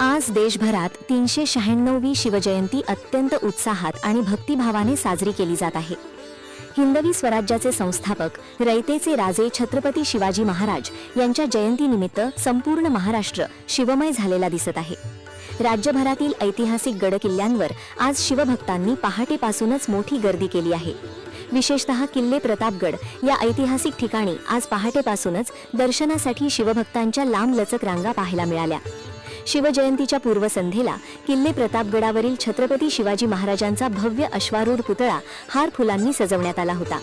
आज देशभरात तीनशे शहाण्णववी शिवजयंती अत्यंत उत्साहात आणि भक्तिभावाने साजरी केली जात आहे. हिंदवी स्वराज्याचे संस्थापक रयतेचे राजे छत्रपती शिवाजी महाराज यांच्या जयंतीनिमित्त संपूर्ण महाराष्ट्र शिवमय झालेला दिसत आहे. राज्यभरातील ऐतिहासिक गडकिल्ल्यांवर आज शिवभक्तांनी पहाटेपासूनच मोठी गर्दी केली आहे. विशेषतः किल्ले प्रतापगड या ऐतिहासिक ठिकाणी आज पहाटेपासूनच दर्शनासाठी शिवभक्तांच्या लांबलचक रांगा पाहायला मिळाल्या. शिवजयंतीच्या पूर्वसंध्येला किल्ले प्रतापगडावरील छत्रपती शिवाजी महाराजांचा भव्य अश्वारूढ पुतळा हार फुलांनी सजवण्यात आला होता.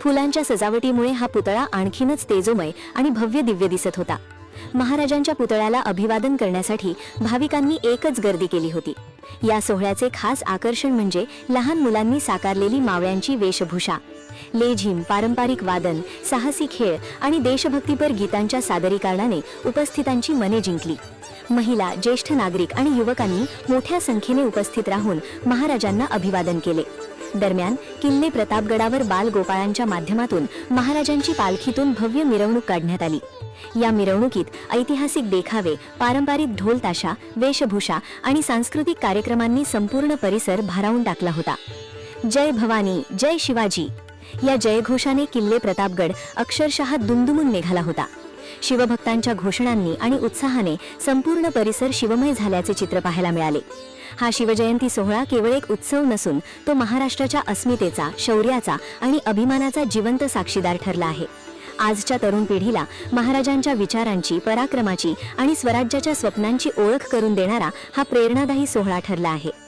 फुलांच्या सजावटीमुळे हा पुतळा आणखीनच तेजोमय आणि भव्य दिव्य दिसत होता. महाराजांच्या पुतळ्याला अभिवादन करण्यासाठी भाविकांनी एकच गर्दी केली होती. या सोहळ्याचे खास आकर्षण म्हणजे लहान मुलांनी साकारलेली मावळ्यांची वेशभूषा. लेझिम पारंपरिक वादन साहसी खेळ आणि देशभक्तीपर गीतांच्या सादरीकरणाने उपस्थितांची मने जिंकली. महिला ज्येष्ठ नागरिक आणि युवकांनी मोठ्या संख्येने उपस्थित राहून महाराजांना अभिवादन केले. दरम्यान किल्ले प्रतापगडावर बालगोपाळांच्या माध्यमातून महाराजांची पालखीतून भव्य मिरवणूक काढण्यात आली. या मिरवणुकीत ऐतिहासिक देखावे पारंपरिक ढोल ताशा वेशभूषा आणि सांस्कृतिक कार्यक्रमांनी संपूर्ण परिसर भारावून टाकला होता. जय भवानी जय शिवाजी. या जयघोषाने किल्ले प्रतापगड अक्षरशः दुमदुमून निघाला होता. शिवभक्तांच्या घोषणांनी आणि उत्साहाने संपूर्ण परिसर शिवमय झाल्याचे चित्र पाहायला मिळाले. हा शिवजयंती सोहळा केवळ एक उत्सव नसून तो महाराष्ट्राच्या अस्मितेचा शौर्याचा आणि अभिमानाचा जिवंत साक्षीदार ठरला आहे. आजच्या तरुण पिढीला महाराजांच्या विचारांची पराक्रमाची आणि स्वराज्याच्या स्वप्नांची ओळख करून देणारा हा प्रेरणादायी सोहळा ठरला आहे.